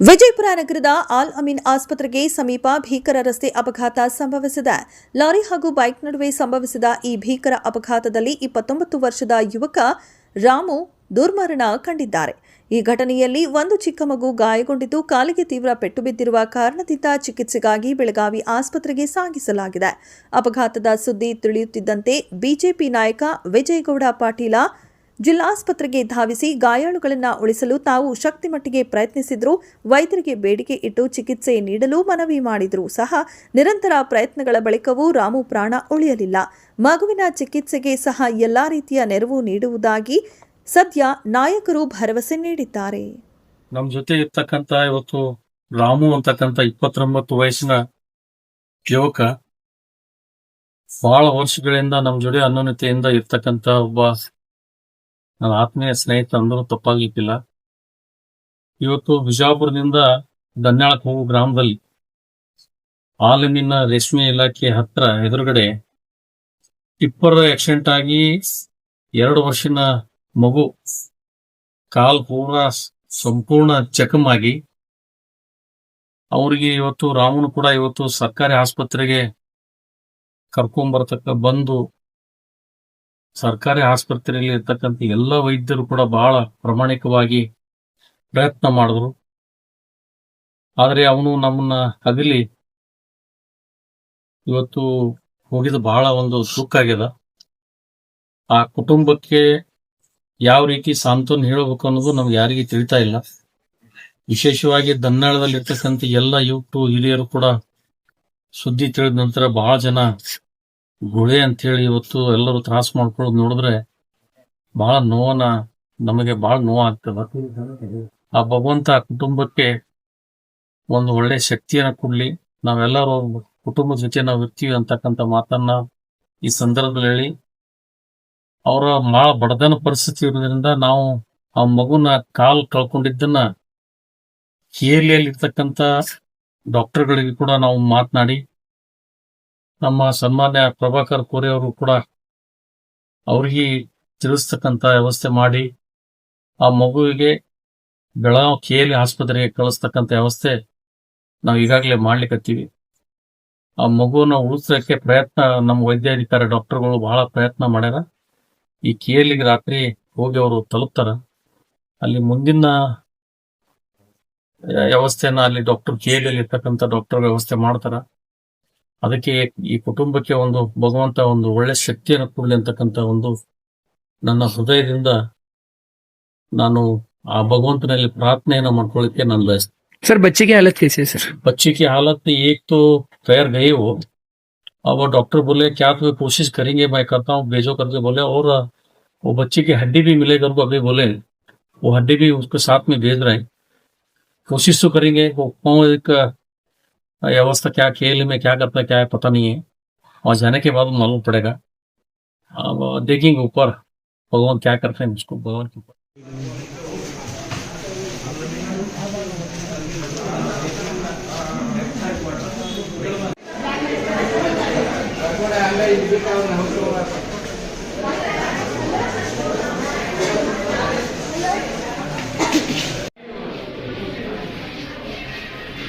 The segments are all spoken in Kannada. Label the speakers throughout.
Speaker 1: ವಿಜಯಪುರ ನಗರದ ಆಲ್ ಅಮೀನ್ ಆಸ್ಪತ್ರೆಗೆ ಸಮೀಪ ಭೀಕರ ರಸ್ತೆ ಅಪಘಾತ ಸಂಭವಿಸಿದೆ. ಲಾರಿ ಹಾಗೂ ಬೈಕ್ ನಡುವೆ ಸಂಭವಿಸಿದ ಈ ಭೀಕರ ಅಪಘಾತದಲ್ಲಿ ಇಪ್ಪತ್ತೊಂಬತ್ತು ವರ್ಷದ ಯುವಕ ರಾಮು ದುರ್ಮರಣ ಕಂಡಿದ್ದಾರೆ. ಈ ಘಟನೆಯಲ್ಲಿ ಒಂದು ಚಿಕ್ಕ ಮಗು ಗಾಯಗೊಂಡಿದ್ದು ಕಾಲಿಗೆ ತೀವ್ರ ಪೆಟ್ಟು ಬಿದ್ದಿರುವ ಕಾರಣದಿಂದ ಚಿಕಿತ್ಸೆಗಾಗಿ ಬೆಳಗಾವಿ ಆಸ್ಪತ್ರೆಗೆ ಸಾಗಿಸಲಾಗಿದೆ. ಅಪಘಾತದ ಸುದ್ದಿ ತಿಳಿಯುತ್ತಿದ್ದಂತೆ ಬಿಜೆಪಿ ನಾಯಕ ವಿಜಯಗೌಡ ಪಾಟೀಲ ಜಿಲ್ಲಾಸ್ಪತ್ರೆಗೆ ಧಾವಿಸಿ ಗಾಯಾಳುಗಳನ್ನು ಉಳಿಸಲು ತಾವು ಶಕ್ತಿ ಮಟ್ಟಿಗೆ ಪ್ರಯತ್ನಿಸಿದ್ರು. ವೈದ್ಯರಿಗೆ ಬೇಡಿಕೆ ಇಟ್ಟು ಚಿಕಿತ್ಸೆ ನೀಡಲು ಮನವಿ ಮಾಡಿದರೂ. ಸಹ ನಿರಂತರ ಪ್ರಯತ್ನಗಳ ಬಳಿಕವೂ ರಾಮು ಪ್ರಾಣ ಉಳಿಯಲಿಲ್ಲ. ಮಗುವಿನ ಚಿಕಿತ್ಸೆಗೆ ಸಹ ಎಲ್ಲಾ ರೀತಿಯ ನೆರವು ನೀಡುವುದಾಗಿ ಸದ್ಯ ನಾಯಕರು ಭರವಸೆ ನೀಡಿದ್ದಾರೆ.
Speaker 2: ನಮ್ಮ ಜೊತೆ ಇರ್ತಕ್ಕಂತ ಇವತ್ತು ರಾಮು ಅಂತಕ್ಕಂಥ ಇಪ್ಪತ್ತೊಂಬತ್ತು ವಯಸ್ಸಿನ ಯುವಕ ಬಹಳ ವರ್ಷಗಳಿಂದ ನಮ್ಮ ಜೊತೆ ಅನ್ಯೋನ್ಯತೆಯಿಂದ ಇರ್ತಕ್ಕಂತ ಒಬ್ಬ ನನ್ನ ಆತ್ಮೀಯ ಸ್ನೇಹಿತ ಅಂದ್ರೂ ತಪ್ಪಾಗ್ಲಿಕ್ಕಿಲ್ಲ ಇವತ್ತು ಬಿಜಾಪುರದಿಂದ ದನ್ಯಾಳಕ್ ಹೋಗೋ ಗ್ರಾಮದಲ್ಲಿ ಹಾಲಿನ ರೇಷ್ಮೆ ಇಲಾಖೆ ಹತ್ರ ಎದುರುಗಡೆ ಟಿಪ್ಪರ್ ಆಕ್ಸಿಡೆಂಟ್ ಆಗಿ ಎರಡು ವರ್ಷದ ಮಗು ಕಾಲ್ ಪೂರ ಸಂಪೂರ್ಣ ಚಕಮ್ ಆಗಿ. ಅವರಿಗೆ ಇವತ್ತು ರಾಮನು ಕೂಡ ಇವತ್ತು ಸರ್ಕಾರಿ ಆಸ್ಪತ್ರೆಗೆ ಕರ್ಕೊಂಡ್ ಬರತಕ್ಕ ಬಂದು ಸರ್ಕಾರಿ ಆಸ್ಪತ್ರೆಯಲ್ಲಿ ಇರ್ತಕ್ಕಂಥ ಎಲ್ಲ ವೈದ್ಯರು ಕೂಡ ಬಹಳ ಪ್ರಾಮಾಣಿಕವಾಗಿ ಪ್ರಯತ್ನ ಮಾಡಿದ್ರು. ಆದರೆ ಅವನು ನಮ್ಮನ್ನ ಅಗಲಿ ಇವತ್ತು ಹೋಗಿದ್ದು ಬಹಳ ಒಂದು ಸುಖ ಆಗ್ಯದ. ಆ ಕುಟುಂಬಕ್ಕೆ ಯಾವ ರೀತಿ ಸಾಂತ್ವನ ಹೇಳಬೇಕು ಅನ್ನೋದು ನಮ್ಗೆ ಯಾರಿಗೆ ತಿಳಿತಾ ಇಲ್ಲ. ವಿಶೇಷವಾಗಿ ದನ್ನಾಳದಲ್ಲಿ ಇರ್ತಕ್ಕಂಥ ಎಲ್ಲ ಯುವಕರು ಹಿರಿಯರು ಕೂಡ ಸುದ್ದಿ ತಿಳಿದ ನಂತರ ಬಹಳ ಜನ ಗುಳೆ ಅಂತ ಹೇಳಿ ಇವತ್ತು ಎಲ್ಲರೂ ತ್ರಾಸ ಮಾಡ್ಕೊಳ್ಳೋದು ನೋಡಿದ್ರೆ ಬಹಳ ನೋವನ್ನ, ನಮಗೆ ಬಹಳ ನೋವಾಗ್ತದ. ಆ ಭಗವಂತ ಕುಟುಂಬಕ್ಕೆ ಒಂದು ಒಳ್ಳೆ ಶಕ್ತಿಯನ್ನ ಕೊಡ್ಲಿ. ನಾವೆಲ್ಲರೂ ಕುಟುಂಬದ ಜೊತೆ ನಾವು ಇರ್ತೀವಿ ಅಂತಕ್ಕಂಥ ಮಾತನ್ನ ಈ ಸಂದರ್ಭದಲ್ಲಿ ಹೇಳಿ. ಅವರ ಬಹಳ ಬಡದನ ಪರಿಸ್ಥಿತಿ ಇರೋದ್ರಿಂದ ನಾವು ಆ ಮಗುನ ಕಾಲ್ ಕಳ್ಕೊಂಡಿದ್ದನ್ನ ಹಿಯರ್ಲಿಯಲ್ಲಿ ಇರ್ತಕ್ಕಂಥ ಡಾಕ್ಟರ್ಗಳಿಗೆ ಕೂಡ ನಾವು ಮಾತನಾಡಿ ನಮ್ಮ ಸನ್ಮಾನ್ಯ ಪ್ರಭಾಕರ್ ಕೋರೆ ಕೂಡ ಅವ್ರಿಗೆ ತಿಳಿಸ್ತಕ್ಕಂಥ ವ್ಯವಸ್ಥೆ ಮಾಡಿ, ಆ ಮಗುವಿಗೆ ಬೆಳಗಾವ್ ಕೆ ಆಸ್ಪತ್ರೆಗೆ ಕಳಿಸ್ತಕ್ಕಂಥ ವ್ಯವಸ್ಥೆ ನಾವು ಈಗಾಗಲೇ ಮಾಡ್ಲಿಕ್ಕತ್ತೀವಿ ಆ ಮಗುವನ್ನ ಉಳಿಸೋಕ್ಕೆ ಪ್ರಯತ್ನ ನಮ್ಮ ವೈದ್ಯಾಧಿಕಾರಿ ಡಾಕ್ಟರ್ಗಳು ಬಹಳ ಪ್ರಯತ್ನ ಮಾಡ್ಯಾರ. ಈ ಕೆ ರಾತ್ರಿ ಹೋಗಿ ಅವರು ತಲುಪ್ತಾರ. ಅಲ್ಲಿ ಮುಂದಿನ ವ್ಯವಸ್ಥೆನ ಅಲ್ಲಿ ಡಾಕ್ಟರ್ ಕೆ ಇರ್ತಕ್ಕಂಥ ಡಾಕ್ಟರ್ ವ್ಯವಸ್ಥೆ ಮಾಡ್ತಾರ. ಅದಕ್ಕೆ ಈ ಕುಟುಂಬಕ್ಕೆ ಒಂದು ಭಗವಂತ ಒಂದು ಒಳ್ಳೆ ಶಕ್ತಿಯನ್ನು ಕೊಡ್ಲಿ ಅಂತಕ್ಕಂಥ ಒಂದು ನನ್ನ ಹೃದಯದಿಂದ ನಾನು ಆ ಭಗವಂತನಲ್ಲಿ ಪ್ರಾರ್ಥನೆಯನ್ನ ಮಾಡ್ಕೊಳ್ಳಿಕ್ಕೆ ನಾನು ಬಯಸ್ತೇನೆ
Speaker 3: सर बच्चे की हालत कैसी है सर
Speaker 2: बच्चे की हालत एक तो पैर गए वो अब वो डॉक्टर बोले क्या तुम्हें कोशिश करेंगे मैं करता हूँ भेजो करके बोले और वो बच्चे की हड्डी भी मिलेगा उनको अभी बोले वो हड्डी भी उसके साथ में भेज रहे हैं कोशिश तो करेंगे वो कौन एक व्यवस्था क्या खेल में क्या करता क्या है, पता नहीं है। और जाने के बाद मालूम पड़ेगा। अब देखेंगे ऊपर। भगवान क्या करते हैं उसको, भगवान के ऊपर।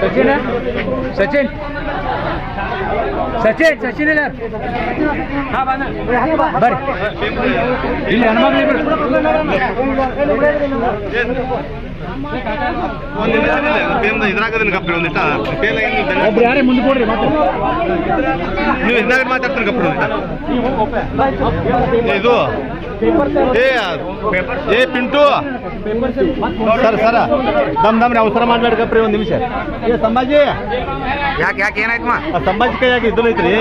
Speaker 3: ಸಚಿನ್? ಸಚಿನ್? ಸಚಿನ್ ಸಚಿನ್ ಇಲ್ಲ. ಬರ್ರಿ. ಇಲ್ಲಿ
Speaker 4: ಹನುಮಗಲಿ ಬಿಡಿ ಒಂದಿಲ್ಲ
Speaker 3: ಇದ್ರಾಗದಿನ ಕಪ್ಪಿ ಮುಂದೆ ಕೊಡ್ರಿ
Speaker 4: ನೀವು ಇದ್ರಾಗ ಮಾತಾಡ್ತೀನಿ, ಕಪ್ಪಿ ಇದು ಏ ಪಿಂಟು. ಸರ್ ಸರ ದಮ್ ದಮ್ ಅವಸರ ಮಾಡ್ಬೇಡ್ಕಪ್ರಿ ಒಂದ್ ನಿಮಿಷ. ಏ ಸಂಭಾಜಿ.
Speaker 5: ಯಾಕೆ ಯಾಕೆ ಏನಾಯ್ತು
Speaker 4: ಆ ಸಂಭಾಜಿ ಯಾಕೆ ಇದ್ದು ಐತ್ರಿ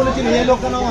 Speaker 4: ಎಲ್ಲು
Speaker 5: ಎಲ್ಲಿ ಎಲ್ಲಿ ಎಲ್ಲಿ ನಾವು?